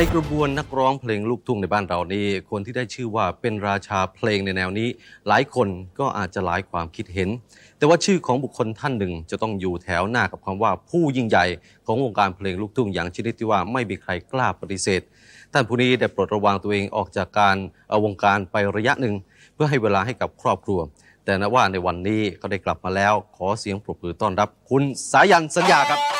ในกระบวนนักร้องเพลงลูกทุ่งในบ้านเรานี่คนที่ได้ชื่อว่าเป็นราชาเพลงในแนวนี้ หลายคนก็อาจจะหลายความคิดเห็น แต่ว่าชื่อของบุคคลท่านหนึ่งจะต้องอยู่แถวหน้ากับคำว่าผู้ยิ่งใหญ่ของวงการเพลงลูกทุ่งอย่างชนิดที่ว่าไม่มีใครกล้าปฏิเสธ ท่านผู้นี้ได้ปลดระวางตัวเองออกจากการเอาวงการไประยะหนึ่ง เพื่อให้เวลาให้กับครอบครัว แต่นะว่าในวันนี้ก็ได้กลับมาแล้ว ขอเสียงปรบมือต้อนรับ คุณสายันสัญญาครับ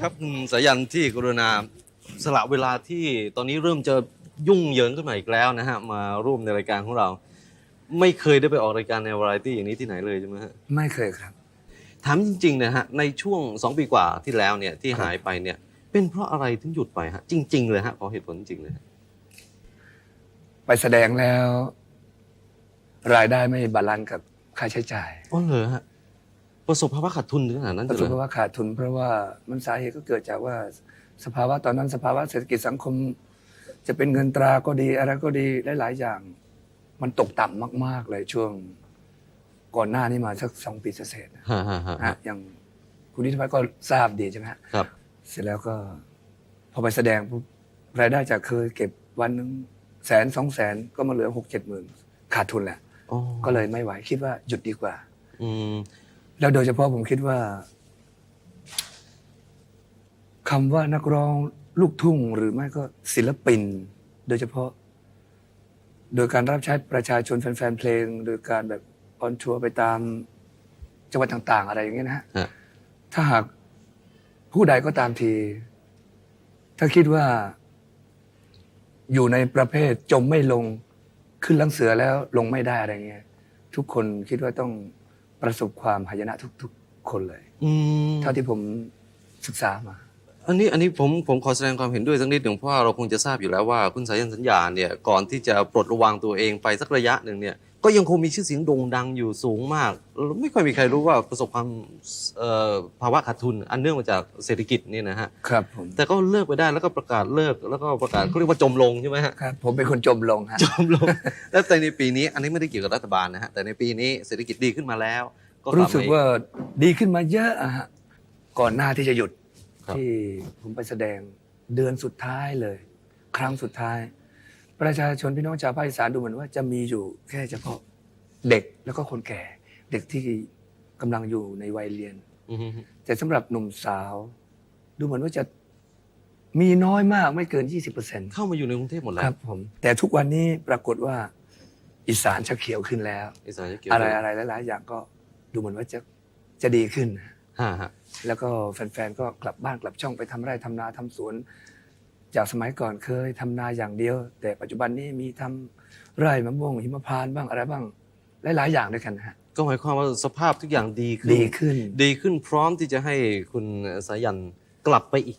คุณมากครับคุณสายันที่กรุณาสละเวลาที่ตอนนี้เริ่มจะยุ่งเหยิงขึ้นมาอีกแล้วนะฮะ มาร่วมในรายการของเรา ไม่เคยได้ไปออกรายการในวาไรตี้อย่างนี้ที่ไหนเลยใช่ไหมฮะไม่เคยครับถามจริงๆนะฮะในช่วงสองปีกว่าที่แล้วเนี่ยที่ครับหายไปเนี่ย เป็นเพราะอะไรถึงหยุดไปฮะจริง ๆ เลยฮะขอเหตุผลจริงๆเลยฮะไปแสดงแล้ว รายได้ไม่บาลานซ์กับค่าใช้จ่าย อ๋อเหรอฮะ ประสบภาวะขาดทุนถึงขนาดนั้นประเลยสบเหรอ ภาวะขาดทุน เพราะว่ามันสาเหตุก็เกิดจากว่าสภาวะตอนนั้นสภาวะเศรษฐกิจสังคม จะเป็นเงินตราก็ดีอะไรก็ดีหลายๆอย่าง มันตกต่ำมาก ๆ เลยช่วงก่อนหน้านี้มาสักสองปีเศษๆนะฮะฮะฮะฮะอย่างคุณนิติพัฒน์ก็ทราบดีใช่ไหมฮะ ครับ เสร็จแล้วก็พอไปแสดงปุ๊บรายได้จากเคยเก็บวันหนึ่งแสนสองแสนก็มาเหลือหกเจ็ดหมื่นขาดทุนแหละ อ๋อก็เลยไม่ไหวคิดว่าหยุดดีกว่า อืม แล้วโดยเฉพาะผมคิดว่าคำว่านักร้องลูกทุ่งหรือไม่ก็ศิลปิน โดยเฉพาะ โดยการรับใช้ประชาชนแฟนๆเพลง โดยการแบบออนทัวร์ไปตามจังหวัดต่าง ๆ อะไรอย่างเงี้ยนะฮะฮะถ้าหากผู้ใดก็ตามที ถ้าคิดว่า อยู่ในประเภทจมไม่ลงขึ้นหลังเสือแล้วลงไม่ได้อะไรเงี้ย ทุกคนคิดว่าต้อง ประสบความหายนะทุก ๆ คนเลย อืมเท่าที่ผมศึกษามา อันนี้อันนี้ผมผมขอแสดงความเห็นด้วยสักนิดหนึ่งเพราะว่าเราคงจะทราบอยู่แล้วว่าคุณสายันสัญญาเนี่ยก่อนที่จะปลดระวางตัวเองไปสักระยะหนึ่งเนี่ย ก็ยังคงมีชื่อเสียงโด่งดังอยู่สูงมากแล้วไม่ค่อยมีใครรู้ว่าประสบความเอ่อภาวะขาดทุน อันเนื่องมาจากเศรษฐกิจนี่นะฮะ ครับผม แต่ก็เลิกไปได้แล้วก็ประกาศเลิกแล้วก็ประกาศเขาเรียกว่าจมลงใช่ไหมฮะ ครับ ผมเป็นคนจมลงฮะ จมลง แล้วแต่ในปีนี้อันนี้ไม่ได้เกี่ยวกับรัฐบาลนะฮะ แต่ในปีนี้เศรษฐกิจดีขึ้นมาแล้วก็กลับรู้มาสึกอีว่าดีขึ้นมาเยอะอะฮะ ก่อนหน้าที่จะหยุดครับที่ผมไปแสดงเดือนสุดท้ายเลย ครั้งสุดท้าย ประชาชนพี่น้องชาวภาคอีสานดูเหมือนว่าจะมีอยู่แค่เฉพาะเด็กแล้วก็คนแก่ เด็กที่กำลังอยู่ในวัยเรียน อือฮึแต่สำหรับหนุ่มสาว ดูเหมือนว่าจะมีน้อยมากไม่เกิน 20%เข้ามาอยู่ในกรุงเทพหมดแล้ควรับผม แต่ทุกวันนี้ปรากฏว่าอีสานจะเขียวขึ้นแล้ว อีสานจะเกี่ยวอะไรอะไรหลายๆอย่างก็ดูเหมือนว่าจะจะดีขึ้น ฮะฮะแล้วก็แฟนๆก็กลับบ้านกลับช่องไปทำไร่ทำนาทำสวน จากสมัยก่อนเคยทำนาอย่างเดียว แต่ปัจจุบันนี้มีทำไร่มะม่วงหิมพานต์บ้างอะไรบ้างหลายๆอย่างด้วยกันนะฮะก็หมายความว่าสภาพทุกอย่างดีขึ้นดีขึ้น ดีขึ้นพร้อมที่จะให้คุณสายันกลับไปอีก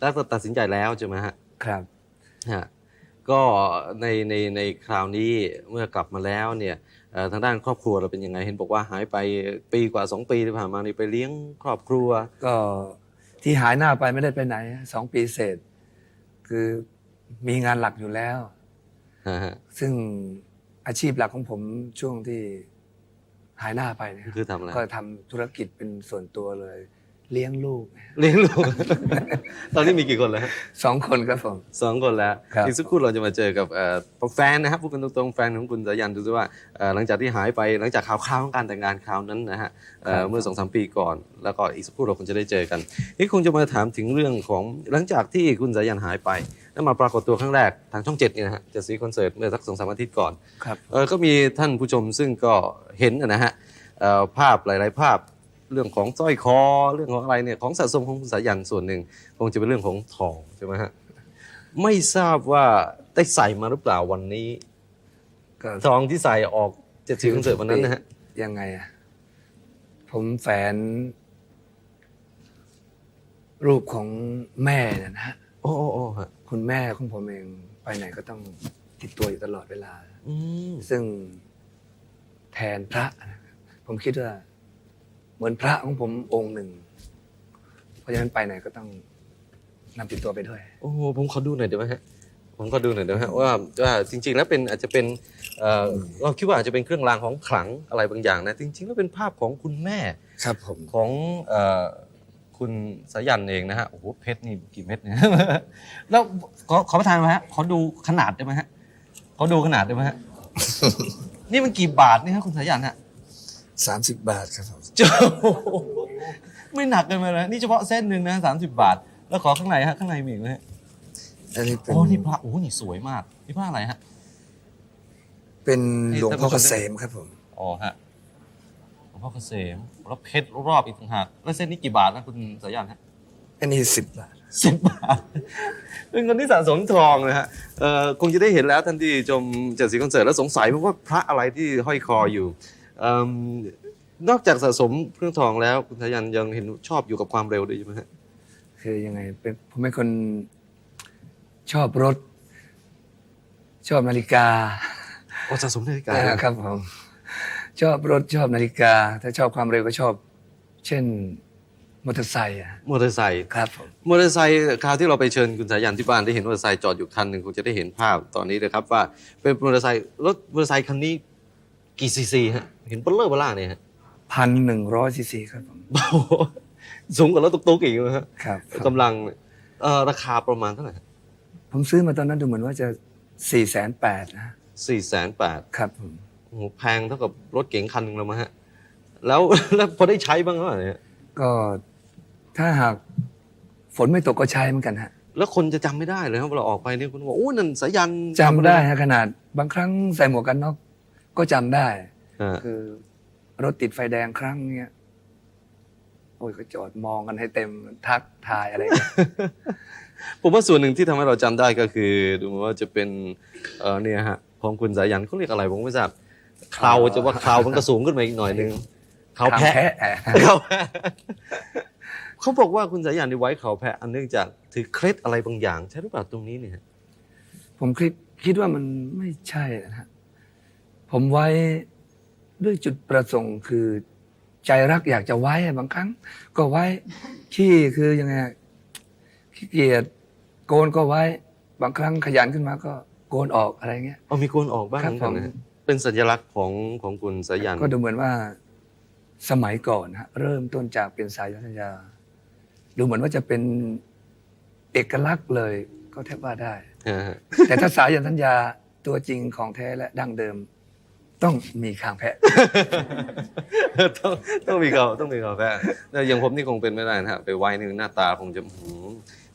แล้วก็ตัดสินใจแล้วใช่ไหมฮะครับฮะก็ในในในคราวนี้เมื่อกลับมาแล้วเนี่ยเอ่อทางด้านครอบครัวเราเป็นยังไงเห็นบอกว่าหายไปปีกว่าสองปีที่ผ่านมานี่ไปเลี้ยงครอบครัว ก็ที่หายหน้าไปไม่ได้ไปไหนสองปีเศษ คือมีงานหลักอยู่แล้วฮะฮะซึ่งอาชีพหลักของผมช่วงที่หายหน้าไปเนยคือทำอะไรก็ทำธุรกิจเป็นส่วนตัวเลย เลี้ยงลูก เลี้ยงลูก ตอนนี้มีกี่คนแล้วฮะสองคนครับผมสองคนแล้วครับอีกสักครู่เราจะมาเจอกับเอ่อแฟนนะครับพูดกันตรงๆแฟนของคุณสายันดูซิว่าเอ่อหลังจากที่หายไปหลังจากข่าวคราวของการแต่งงานคราวนั้นนะฮะเอ่อเมื่อสองสามปีก่อน แล้วก็อีกสักครู่เราคงจะได้เจอกันนี่คงจะมาถามถึงเรื่องของหลังจากที่คุณสายันหายไปแล้วมาปรากฏตัวครั้งแรกทางช่องเจ็ดเนี่ยนะฮะจะซีคอนเสิร์ตเมื่อสักสองสามอาทิตย์ก่อนครับเออก็มีท่านผู้ชมซึ่งก็เห็นนะฮะเอ่อภาพหลาย ๆ ภาพ เรื่องของสร้อยคอเรื่องของอะไรเนี่ยของสะสมของคุณสายันส่วนหนึ่งคงจะเป็นเรื่องของทองใช่ไหมฮะไม่ทราบว่าได้ใส่มาหรือเปล่าวันนี้ก็ทองที่ใส่ออกเจ็ดสีคอนเสิร์ตวันนั้นนะฮะยังไงอะผมแฝน รูปของแม่เนยนะฮะโอ้โอ้โอ้ฮะคุณแม่ของผมเองไปไหนก็ต้องติดตัวอยู่ตลอดเวลา อืมซึ่งแทนพระนะผมคิดว่า เหมือนพระของผมองค์หนึ่ง เพราะฉะนั้นไปไหนก็ต้องนำติดตัวไปด้วย โอ้โหผมขอดูหน่อยได้ไหมฮะผมขอดูหน่อยได้ไหมฮะว่าว่าจริง ๆ แล้วเป็นอาจจะเป็นเอ่อเราคิดว่าอาจจะเป็นเครื่องรางของขลังอะไรบางอย่างนะจริง ๆ แล้วเป็นภาพของคุณแม่ครับผม ของเอ่อคุณสายันเองนะฮะโอ้โหเพชรนี่กี่เม็ดเนี่ย แล้วขอขอประทานมาฮะขอดูขนาดได้ไหมฮะขอดูขนาดได้ไหมฮะ นี่มันกี่บาทนี่ฮะคุณสายันฮะ สามสิบบาทครับผมเจ้าไม่หนักเกินไปนะนี่เฉพาะเส้นหนึ่งนะสามสิบบาท แล้วขอข้างในฮะข้างในมีอีกไหมฮะอันนี้เป็นโอ้นี่พระโอ้นี่สวยมากนี่พระอะไรฮะ เป็นหลวงพ่อให้เกท่านผู้ชมษมครับผม อ๋อฮะหลวงพ่อเกษมแล้วเพชรรอบอีกต่างหากแล้วเส้นนี้กี่บาทนะคุณสายันฮะอันนี้สิบบาทสิบบาทเป็นคนที่สะสมทองนะฮะเอ่อคงจะได้เห็นแล้วท่านที่ชมเจ็ดสีคอนเสิร์ตแล้วสงสัยว่าพระอะไรที่ห้อยคออยู่เอิ่ม นอกจากสะสมเครื่องทองแล้วคุณสายันยังเห็นชอบอยู่กับความเร็วด้วยใช่ไหมฮะคือยังไงเป็นผมเป็นคนชอบรถ ชอบนาฬิกาโอ้สะสมนาฬิกาอ่าครับผมชอบรถชอบนาฬิกา ถ้าชอบความเร็วก็ชอบ เช่นมอเตอร์ไซค์อะมอเตอร์ไซค์ครับผมมอเตอร์ไซค์คราวที่เราไปเชิญคุณสายันที่บ้านได้เห็นมอเตอร์ไซค์จอดอยู่คันหนึ่งคงจะได้เห็นภาพตอนนี้เลยครับว่าเป็นมอเตอร์ไซค์รถมอเตอร์ไซค์คันนี้ กี่ซีซีฮะ เห็นเบลเลอร์เบล่าเนี่ยฮะพันหนึ่งร้อยซีซีครับผมโอ้โหสูงกว่ารถตุ๊กๆอีกนะฮะครับครับกำลังเอ่อราคาประมาณเท่าไหร่ผมซื้อมาตอนนั้นดูเหมือนว่าจะสี่แสนแปดนะสี่แสนแปดครับผมโอ้โหแพงเท่ากับรถเก๋งคันหนึ่งแล้วมั้งฮะ แล้วแล้วพอได้ใช้บ้างหรือเปล่าเนี่ยก็ถ้าหากฝนไม่ตกก็ใช้เหมือนกันฮะ แล้วคนจะจำไม่ได้เลยครับเวลาออกไปเนี่ยคุณบอกโอ้นั่นสายันจำได้ฮะขนาดบางครั้งใส่หมวกกันน็อก ก็จำได้ฮะคือ รถติดไฟแดงครั้งเนี้ยโอ้ยก็จอดมองกันให้เต็มทักทายอะไรอย่างเงี้ย ผมว่าส่วนหนึ่งที่ทำให้เราจำได้ก็คือ ดูเหมือนว่าจะเป็นเออเนี่ยฮะของคุณสายันเขาเรียกอะไรผมไม่ทราบเคราวจะว่าเคราวมันก็สูงขึ้นมาอีกหน่อยนึงเขาแพะแอะเขาแพะเขาบอกว่าคุณสายันนี่ไว้เขาแพะอันเนื่องจากถือเคล็ดอะไรบางอย่าง ใช่หรือเปล่าตรงนี้เนี่ยผมคิดคิดว่ามันไม่ใช่นะฮะ ผมไว้ด้วยจุดประสงค์คือ ใจรักอยากจะไว้อะบางครั้ง ก็ไว้ขี้คือยังไงอะขี้เกียจโกนก็ไว้ บางครั้งขยันขึ้นมาก็โกนออกอะไรเงี้ยเอามีโกนออกบ้างครับเหมือนกันนะผมฮะเป็นสัญลักษณ์ของของคุณสายันก็ดูเหมือนว่าสมัยก่อนฮะเริ่มต้นจากเป็นสายสัญญาดูเหมือนว่าจะเป็นเอกลักษณ์เลยก็แทบว่าได้ฮะแต่ถ้าสายันสัญญาตัวจริงของแท้และดั้งเดิม ต้องมีคางแพะ ต้องต้องมีเขาต้องมีเขาแพะแต่อย่างผมนี่คงเป็นไม่ได้นะฮะไปไว้นี่หน้าตาคงจะหือ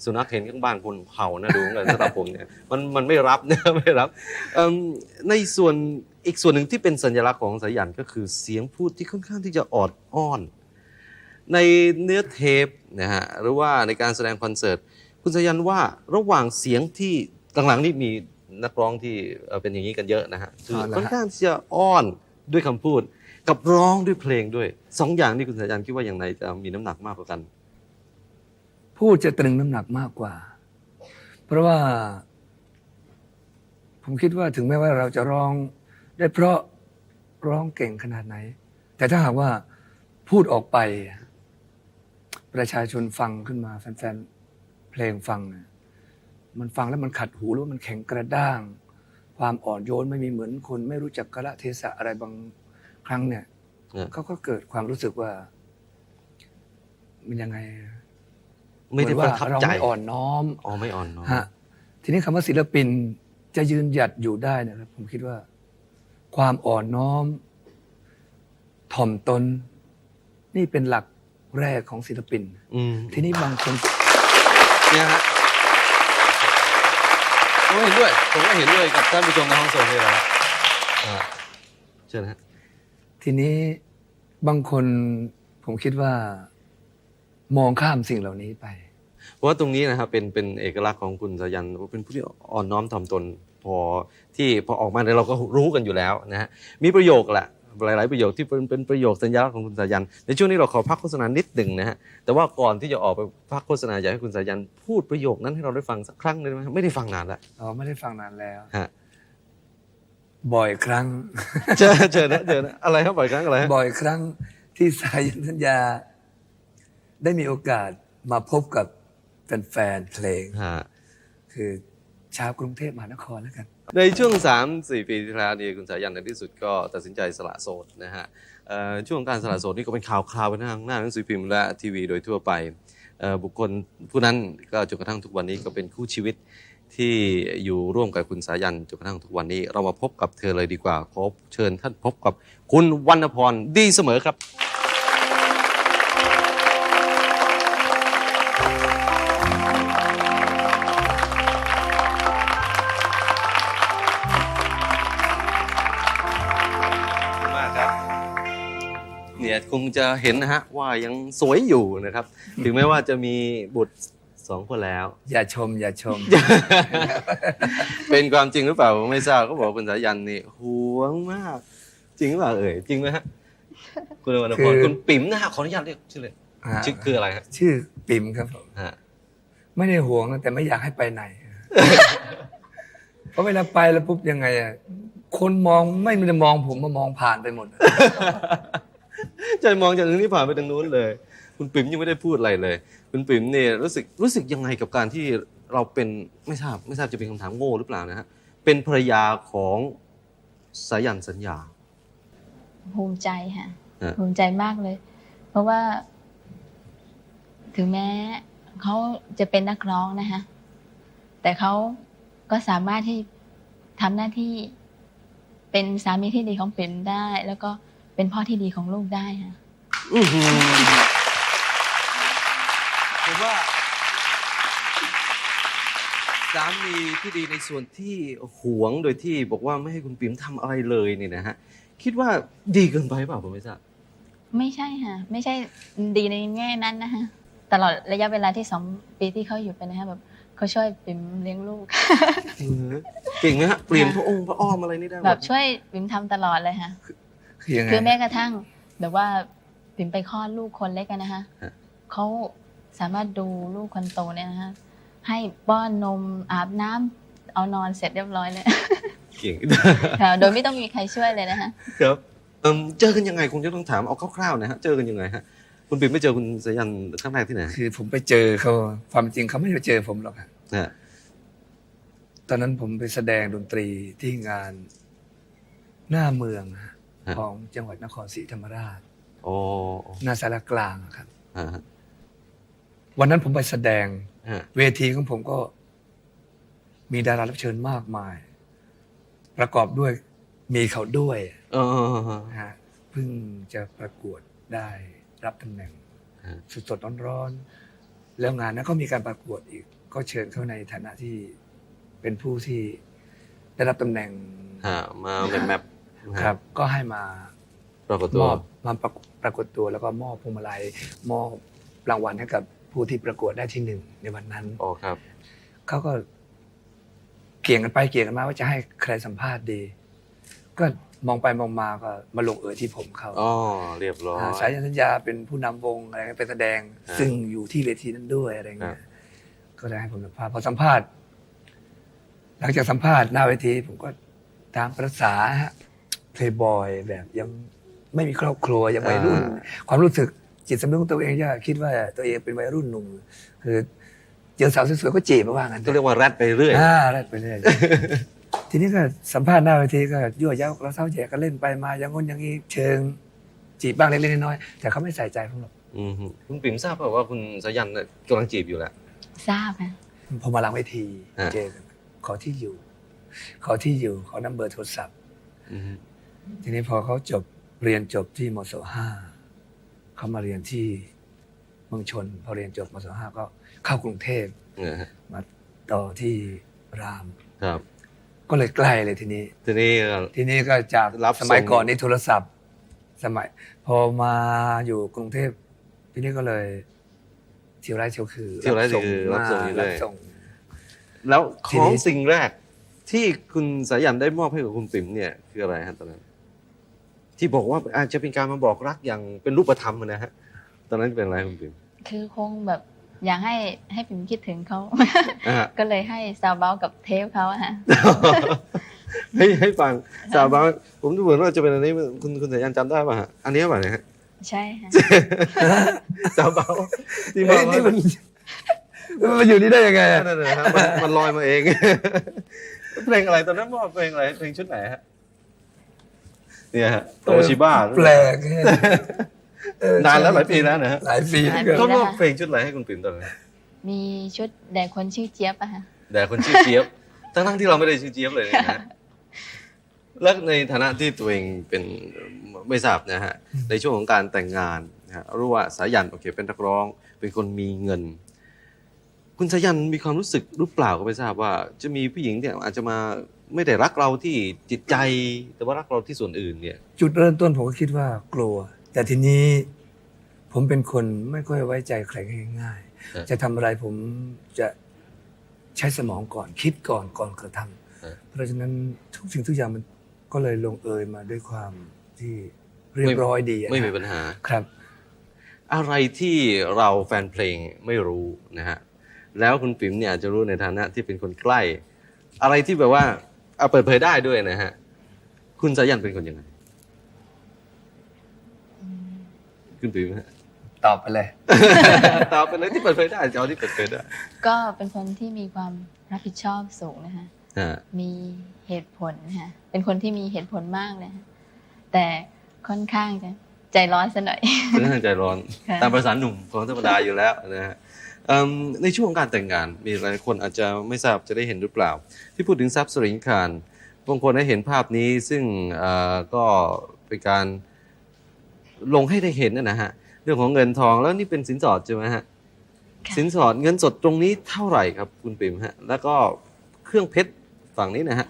สุนัขเห็นข้างบ้านคนเห่านะดูเหมือนกันสำหรับผมเนี่ยมันมันไม่รับนี่ยไม่รับเอิ่มในส่วนอีกส่วนหนึ่งที่เป็นสัญลักษณ์ของสายันก็คือเสียงพูดที่ค่อนข้างที่จะออดอ้อน ในเนื้อเทปนะฮะหรือว่าในการแสดงคอนเสิร์ต คุณสายันว่าระหว่างเสียงที่หลังๆนี่มี นักร้องที่เอ่อเป็นอย่างนี้กันเยอะนะฮะคือเอาละฮะค่อนข้างที่จะอ้อนด้วยคำพูด กับร้องด้วยเพลงด้วยสองอย่างนี่คุณสายันคิดว่าอย่างไหนจะมีน้ำหนักมากกว่ากัน พูดจะตรึงน้ำหนักมากกว่า เพราะว่า ผมคิดว่าถึงแม้ว่าเราจะร้อง ได้เพราะร้องเก่งขนาดไหน แต่ถ้าหากว่าพูดออกไป ประชาชนฟังขึ้นมาแฟนๆเพลงฟังเนี่ย มันฟังแล้วมันขัดหูหรือว่ามันแข็งกระด้าง ความอ่อนโยนไม่มีเหมือนคน ไม่รู้จักกระเทศะอะไรบางครั้งเนี่ยเออเขาก็เกิดความรู้สึกว่า มันยังไง ไม่ได้เหปอนระว่าทับเราใจไม่อ่อนน้อมอ๋อไม่อ่อนน้อมฮะทีนี้คำว่าศิลปินจะยืนหยัดอยู่ได้นะครับ ผมคิดว่า ความอ่อนน้อม ถ่อมตน นี่เป็นหลักแรกของศิลปินอืมทีนี้บางคนเนี่ยฮะ ผมก็เห็นด้วย ผมก็เห็นด้วยกับท่านผู้ชมในห้องส่งเลยนะฮะอ่าเชิญฮะทีนี้บางคนผมคิดว่า มองข้ามสิ่งเหล่านี้ไป เพราะว่าตรงนี้นะครับเป็นเป็นเอกลักษณ์ของคุณสายันว่าเป็นผู้ที่อ่อนน้อมถ่อมตน พอที่พอออกมาเนี่ยเราก็รู้กันอยู่แล้วนะฮะมีประโยคแหละ หลาย ๆ ประโยคที่เป็นเป็นประโยคสัญลักษณ์ของคุณสายัน ในช่วงนี้เราขอพักโฆษณานิดหนึ่งนะฮะแต่ว่าก่อนที่จะออกไปพักโฆษณาอยากให้คุณสายันพูดประโยคนั้นให้เราได้ฟังสักครั้งหนึงได้ไหมครับไม่ได้ฟังนานแล้วเราไม่ได้ฟังนานแล้ว ฮะบ่อยครั้ง เจอเจอนะเจอนะอะไรครับบ่อยครั้งอะไรฮะบ่อยครั้งที่สายันสัญญา ได้มีโอกาสมาพบกับเป็นแฟนเพลง ฮะ คือชาวกรุงเทพมหานครแล้วกัน ในช่วง 3 4 ปีที่แล้วนี่คุณสายันในที่สุดก็ตัดสินใจสละโสดนะฮะเอ่อช่วงการสละโสดนี่ก็เป็นข่าวคราวไปทางหน้าหนังสือพิมพ์และทีวีโดยทั่วไปเอ่อบุคคลผู้นั้นก็จนกระทั่งทุกวันนี้ก็เป็นคู่ชีวิตที่อยู่ร่วมกับคุณสายันจนกระทั่งทุกวันนี้ เรามาพบกับเธอเลยดีกว่าขอเชิญท่านพบกับคุณวรรณพรดีเสมอครับ คงจะเห็นนะฮะว่ายังสวยอยู่นะครับ ถึงแม้ว่าจะมีบุตรสองคนแล้ว อย่าชม อย่าชม เป็นความจริงหรือเปล่าผมไม่ทราบเขาบอกว่าคุณสายันนี่หวงมาก จริงหรือเปล่าเอ่ยจริงไหมฮะคุณวรรณพรคือ คุณปิ๋มนะฮะขออนุญาตเรียกชื่อเลยอ่าชื่อคืออะไรฮะชื่อปิ่มครับผมฮะไม่ได้ห่วงนะแต่ไม่อยากให้ไปไหน เพราะเวลาไปแล้วปุ๊บยังไงอะคนมองไม่ได้มองผมมามองผ่านไปหมด ใจมองจากตรงนี้ผ่านไปทางนู้นเลย คุณปิ๋มยังไม่ได้พูดอะไรเลย คุณปิ๋มเนี่ยรู้สึกรู้สึกยังไงกับการที่เราเป็นไม่ทราบไม่ทราบจะเป็นคำถามโง่หรือเปล่านะฮะเป็นภรรยาของสายันสัญญา ภูมิใจค่ะฮะ ภูมิใจมากเลย เพราะว่า ถึงแม้เขาจะเป็นนักร้องนะคะแต่เขาก็สามารถที่ทำหน้าที่เป็นสามีที่ดีของปิ่นได้ แล้วก็ เป็นพ่อที่ดีของลูกได้ค่ะอื้อหือผมว่าสามีที่ดีในส่วนที่หวงโดยที่บอกว่าไม่ให้คุณปิ๋มทำอะไรเลยเนี่ยนะฮะ คิดว่าดีเกินไปเปล่าผมไม่ทราบไม่ใช่ค่ะ ไม่ใช่ดีในแง่นั้นนะคะตลอดระยะเวลาที่สองปีที่เขาอยู่ไปนะคะแบบเขาช่วยปิ่มเลี้ยงลูกเก่งไหมฮะเปลี่ยนพระองค์พระอ้อมอะไรนี่ได้หมดแบบช่วยปิ่มทำตลอดเลยค่ะ คือยังไง คือแม้กระทั่งแบบว่าปิ่มไปคลอดลูกคนเล็กกันนะคะฮะ เขาสามารถดูลูกคนโตเนี่ยนะคะให้ป้อนนมอาบน้ำเอานอนเสร็จเรียบร้อยเลย เก่ง ค่ะโดยไม่ต้องมีใครช่วยเลยนะคะ ครับเอิ่มเจอกันยังไงคงจะต้องถามเอาคร่าวๆนะฮะเจอกันยังไงฮะคุณปิ่มไม่เจอคุณสายันครั้งแรกที่ไหนคือผมไปเจอเขาความจริงเขาไม่ได้เจอผมหรอกฮะฮะตอนนั้นผมไปแสดงดนตรีที่งานหน้าเมืองฮะ ของจังหวัดนครศรีธรรมราชโอ้หน้าสารกลางอะครับฮะฮะวันนั้นผมไปแสดง ฮะเวทีของผมก็มีดารารับเชิญมากมาย ประกอบด้วยมีเขาด้วยเออ นะฮะเพิ่งจะประกวดได้รับตำแหน่งฮะ สดๆร้อนๆแล้วงานนั้นก็มีการประกวดอีก ก็เชิญเข้าในฐานะที่เป็นผู้ที่ได้รับตำแหน่ง ฮะมาแมปแมปฮะ ครับก็ให้มาปรากฏมตัวอบมาประปรากฏตัวแล้วก็มอบพวงมาลัยมอบรางวัลให้กับผู้ที่ประกวดได้ที่หนึ่งในวันนั้น อ๋อครับเขาก็เกี่ยงกันไปเกี่ยงกันมาว่าจะให้ใครสัมภาษณ์ดี ก็มองไปมองมาก็มาลงเอยที่ผมเขาอ๋อเรียบร้อยาสายันสัญญาเป็นผู้นำวงอะไรเงี้ยไปแสดงอ่าซึ่งอยู่ที่เวทีนั้นด้วยอะไรเงี้ครัยบก็ได้ให้ผมสัมภาษณ์พอสัมภาษณ์ หลังจากสัมภาษณ์หน้าเวที ผมก็ตามประษาฮะ เพลย์บอยแบบยังไม่มีครอบครัวยังวัยรุ่น ความรู้สึกจิตสำนึกของตัวเองจะคิดว่าตัวเองเป็นวัยรุ่นหนุ่มคือเจอสาวสวยๆก็จีบมาว่างั้นก็เรียกว่าแรดไปเรื่อยอ่าแรดไปเรื่อยทีนี้ก็สัมภาษณ์หน้าเวทีก็ยั่วเย้าเราเศร้าแย่ก็เล่นไปมาอย่างงนอย่างนี้เชิง จีบบ้างเล็กๆน้อยๆแต่เขาไม่ใส่ใจผมหรอกอืมฮึคุณปิ่มทราบเปล่าว่าคุณสายันน่ะกำลังจีบอยู่แหละทราบค่ะพอมาหลังเวทีอ่าเจอกันขอที่อยู่ ขอที่อยู่ขอนัมเบอร์โทรศัพท์อืมฮึ ทีนี้พอเขาจบเรียนจบที่มศห้าเขามาเรียนที่เมืองชน พอเรียนจบมศห้าก็เข้ากรุงเทพเนี่ยฮะมาต่อที่รามครับ ก็เลยใกล้เลยทีนี้ ทีนี้ก็ทีนี้ก็จากรับสมัยส่งก่อนนี่โทรศัพท์ สมัย พอมาอยู่กรุงเทพทีนี้ก็เลยเที่ยวไร่เที่ยวคือเที่ยวไร่เที่ยวคือรับส่งอยู่เรื่รัอยบส่งแล้วขทีองนี้สิ่งแรกที่คุณสายันได้มอบให้กับคุณปิ๋มเนี่ยคืออะไรฮะตอนนั้น ที่บอกว่าอาจจะเป็นการมาบอกรักอย่างเป็นรูปธรรมอะนะฮะตอนนั้นเป็นอะไรคุณปิ๋มคือคงแบบอยากให้ให้ปิ่มคิดถึงเขาอะก็เลยให้ซาวเบลกับเทปเขาอะฮะให้ให้ฟังสาวบ้างผมดูเหมือนว่าจะเป็นอันนี้คุณคุณสายันจำได้ป่ะฮะอันนี้ป่ะเนี่ยฮะใช่ค่ะสาวเบาที่มาเอ้ยนี่มันมันมาอยู่นี่ได้ยังไงอะนั่นนะฮะมันมันลอยมาเองเพลงอะไรตอนนั้นว่าเพลงอะไรเพลงชุดไหนฮะ เนี่ยฮะโตชิบ้าแปลกแค่เออนานแล้วหลายปีแล้วนะฮะหลายปีหลายเกินเขามอบเพลงชุดอะไรให้คุณปิ่นตอนนั้นมีชุดแด่คนชื่อเจี๊ยบอะค่ะแต่คนชื่อเจี๊ยบทั้งๆที่เราไม่ได้ชื่อเจี๊ยบเลยนะฮะแล้วในฐานะที่ตัวเองเป็นไม่ทราบนะฮะในช่วงของการแต่งงานนะฮะรู้ว่าสายันโอเคเป็นนักร้อง เป็นคนมีเงิน คุณสายันมีความรู้สึกหรือเปล่าก็ไม่ทราบว่า จะมีผู้หญิงเนี่ยอาจจะมา ไม่ได้รักเราที่จิตใจแต่ว่ารักเราที่ส่วนอื่นเนี่ย จุดเริ่มต้นผมก็คิดว่ากลัว แต่ทีนี้ผมเป็นคนไม่ค่อยไว้ใจใครง่ายเออๆจะทำอะไรผมจะใช้สมองก่อนคิดก่อนก่อนกระทำเออเพราะฉะนั้นทุกสิ่งทุกอย่างมันก็เลยลงเอยมาด้วยความที่เรียบร้อยดีอะไม่มีปัญหาครับ อะไรที่เราแฟนเพลงไม่รู้นะฮะแล้วคุณปิ๋มเนี่ยอาจจะรู้ในฐานะที่เป็นคนใกล้ อะไรที่แบบว่า เอาเปิดเผยได้ด้วยนะฮะ คุณสายันเป็นคนยังไง คุณปิ๋มฮะ ตอบไปเลย ตอบไปเลยที่เปิดเผยได้จะเอาที่เปิดเผยได้ก็เป็นคนที่มีความรับผิดชอบสูงนะคะ ฮะมีเหตุผลนะคะเป็นคนที่มีเหตุผลมากเลยค่ะแต่ค่อนข้างจะใจร้อนซะหน่อยเป็นทางใจร้อน ค่ะ ตามภาษาหนุ่มของธรรมดาอยู่แล้วนะฮะเอิ่ม ในช่วงของการแต่งงานมีหลายคนอาจจะไม่ทราบจะได้เห็นหรือเปล่า ที่พูดถึงทรัพย์สริงคารบางคนได้เห็นภาพนี้ซึ่งเอ่อก็เป็นการลงให้ได้เห็นนะนะฮะเรื่องของเงินทองแล้วนี่เป็นสินสอดใช่ไหมฮะค่ะสินสอดเงินสดตรงนี้เท่าไหร่ครับคุณปิ่มฮะ แล้วก็เครื่องเพชรฝั่งนี้นะฮะ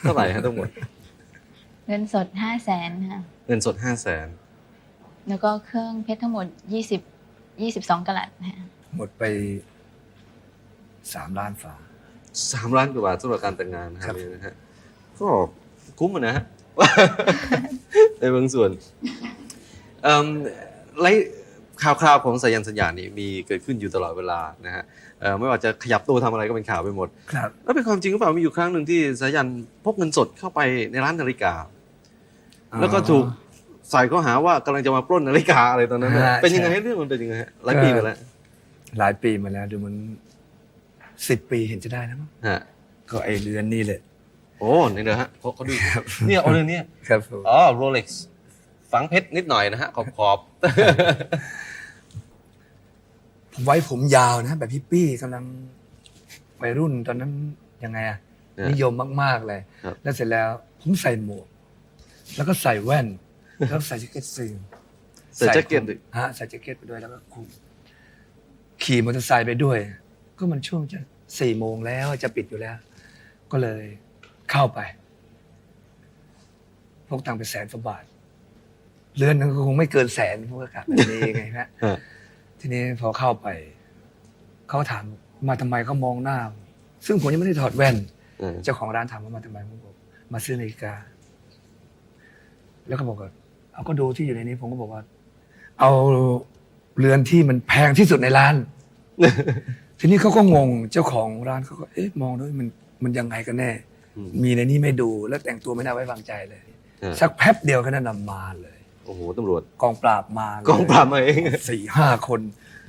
เท่าไหร่ฮะทั้งหมดเงินสดห้าแสนค่ะเงินสดห้าแสนแล้วก็เครื่องเพชรทั้งหมดยี่สิบยี่สิบสองกะลัดนะคะ หมดไปสามล้านฝา สามล้านกว่าบาทสำหรับการแต่งงานนะครัฮะบนี่นะฮะก็คุ้มอะนะฮะ ในบางส่วนเอิ่มไล่ข่าวคราวของสายันสัญญานี่มีเกิดขึ้นอยู่ตลอดเวลานะฮะเอ่อไม่ว่าจะขยับตัวทำอะไรก็เป็นข่าวไปหมด ครับ แล้วเป็นความจริงหรือเปล่ามีอยู่ครั้งหนึ่งที่สายันพกเงินสดเข้าไปในร้านนาฬิกา แล้วก็ถูกใส่ข้อหาว่ากำลังจะมาปล้นนาฬิกาอะไรตอนนั้นนะฮะเป็นยังไงใช่เรื่องมันเป็นยังไงฮะหลายปีมาแล้ว หลายปีมาแล้ว ดูมันสิบปีเห็นจะได้นะมั้งฮะก็ไอเรือนนี่แหละ โอ้นี่เดี๋ยวฮะเขาเขาดูเนี่ยเอาเรื่องเนี้ยครับผมอ๋อโรเล็กซ์ฝังเพชรนิดหน่อยนะฮะขอบขอบผมไว้ผมยาวนะ แบบฮิปปี้กำลังวัยรุ่นตอนนั้นยังไงอะนะนิยมมาก ๆ เลยครับแล้วเสร็จแล้ว ผมใส่หมวก แล้วก็ใส่แว่น แล้วใส่แจ็คเก็ตซีนใส่แจ็คเก็ตคุดิมฮะใส่แจ็คเก็ตไปด้วยแล้วก็คุม ขี่มอเตอร์ไซค์ไปด้วย ก็มันช่วงจะสี่โมงแล้วจะปิดอยู่แล้ว ก็เลยเข้าไปพกตังค์ไปแสนกว่าบาท เรือนนึงก็คงไม่เกินแสนพวกอากาศแบบนี้ไงฮะฮะทีนี้พอเข้าไป เขาถามมาทำไมเขามองหน้า ซึ่งผมยังไม่ได้ถอดแว่น เออเจ้าของร้านถามว่ามาทำไมผมบอกมาซื้อนาฬิกา แล้วก็บอกว่าเอาก็ดูที่อยู่ในนี้ ผมก็บอกว่า เอา เรือนที่มันแพงที่สุดในร้าน ทีนี้เขาก็งงเจ้าของร้านเขาก็เอ๊ะมองด้วยมันมันยังไงกันแน่ อืม มีในนี้ไม่ดูแล้วแต่งตัวไม่น่าไว้วางใจเลยเออสักแป๊บเดียวก็นั่นนำมาเลย โอ้โหตำรวจกองปราบมาเลยกองปราบมาเองสี่ห้าคน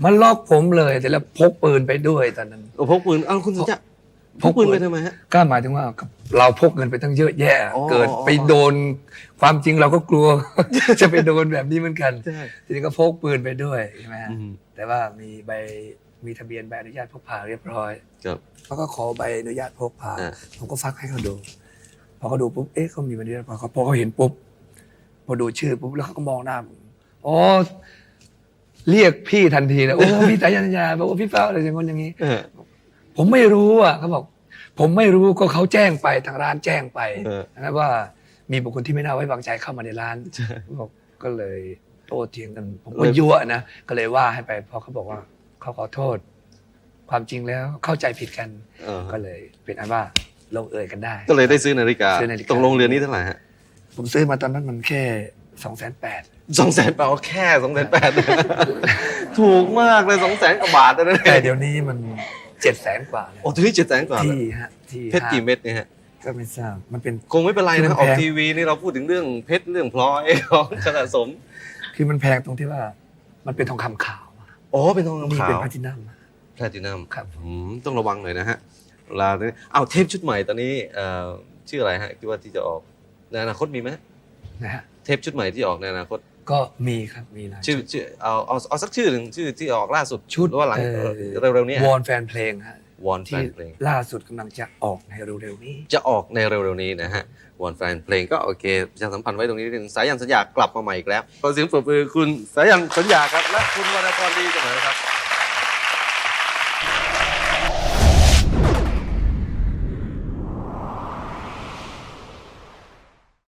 มาล็อกผมเลยแต่แล้วพกปืนไปด้วยตอนนั้น โอ้พกปืนอ้าวคุณสัญญา พกปืนไปทำไมฮะก็หมายถึงว่าเราพกเงินไปตั้งเยอะแยะอ๋อเกิดไปโดนความจริงเราก็กลัว จะไปโดนแบบนี้เหมือนกันใช่ทีนี้ก็พกปืนไปด้วยใช่ไหมฮะอืมแต่ว่ามีใบมีทะเบียนใบอนุญาตพกพาเรียบร้อยครับเขาก็ขอใบอนุญาตพกพาอ่าผมก็ฟักให้เขาดูพอเขาดูปุ๊บเอ๊ะเขามีใบอนุญาตพกพาพอเขาเห็นปุ๊บพอดูชื่อปุ๊บแล้วเขาก็มองหน้าผมอ๋อเรียกพี่ทันทีเลยโอ้พี่สายัญญาบอกว่าพี่เป้าอะไรอย่างงี้อย่างนี้เออ ผมไม่รู้อะเขาบอก ผมไม่รู้ก็เขาแจ้งไปทางร้านแจ้งไปเออ นะว่ามีบุคคลที่ไม่น่าไว้วางใจเข้ามาในร้านใช่บอกก็เลยโต้เถียงกัน ผมเลก็ยยั่วนะก็เลยว่าให้ไปพอเขาบอกว่าเขาขอโทษ ความจริงแล้วเข้าใจผิดกัน เออก็เลยเป็นอันว่าลงเอยกันได้ ก็เลยได้ซื้อนาฬิกาซื้อนาฬิกาตกลงเรือนนี้เท่าไหร่ฮะผมซื้อมาตอนนั้นมันแค่สองแสนแปด สองแสนเปล่าแค่สองแสนแปด ถูกมากเลยสองแสนกว่าบาทนะแต่เดี๋ยวนี้มัน เจ็ดแสนกว่าแล้วโอ้ทีนี้เจ็ดแสนกว่าแล้วที่ฮะที่เพชรกี่เม็ดเนี่ยฮะก็ไม่ทราบมันเป็น คงไม่เป็นไรนะมันออกแพงทีวีนี่เราพูดถึงเรื่องเพชรเรื่องพลอยของสะสม คือมันแพงตรงที่ว่า มันเป็นทองคำขาวอะอ๋อเป็นทองนี่คำขาเป็นวแพลตินัมอะแพลตินัมครับอืมต้องระวังหน่อยนะฮะเวลาเอาเทปชุดใหม่ตอนนี้เอ่อชื่ออะไรฮะคิดว่าที่จะออกในอนาคตมีไหมนะฮะเทปชุดใหม่ที่ออกในอนาคต ก็มีครับมีหลายชื่อชื่อเอาเอาเอาสักชื่อหนึ่งชื่อที่ออกล่าสุดชุดหรือว่าหลังเอ่อเร็วๆเนี้วอนแฟนเพลงฮะวอนแฟที่นเพลงล่าสุดกำลังจะออกในเร็วๆนี้ จะออกในเร็วๆนี้นะฮะวอนแฟนเพลงก็โอเคประชาสัมพันธ์ไว้ตรงนี้นิดนึงสายันสัญญากลับมาใหม่อีกแล้วขอเสียงปรบมือคุณสายันสัญญาครับและคุณวรรณกรดีเสมอครับ